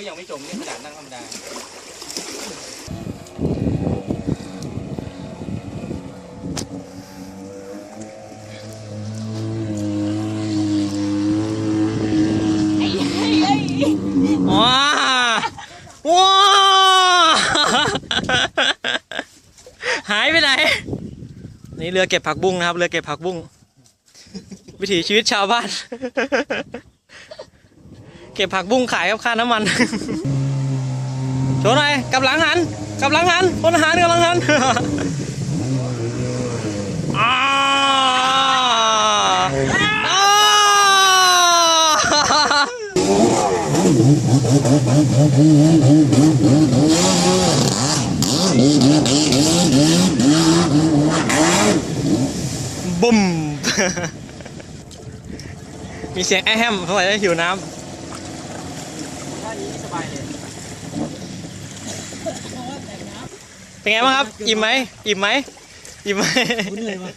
ก็ยังไม่จมนี่ขนาดนั่งธรรมดาว้าว้าหายไปไหน นี่เรือเก็บผักบุ้งนะครับ เรือเก็บผักบุ้ง วิถีชีวิตชาวบ้าน เก็บผักบุ้งขายกับค่าน้ำมัน โชว์หน่อยกับหลังหันกับหลังหันพลทหารกำลังหันอ้าอ้าบุ้มมีเสียงแอแฮมเพราะว่าจะหิวน้ำ ท่านี้สบายเลยเป็นไงบ้างครับ อิ่มไหมอิ่มไหมอิ่มไหมเหนื่อยวะ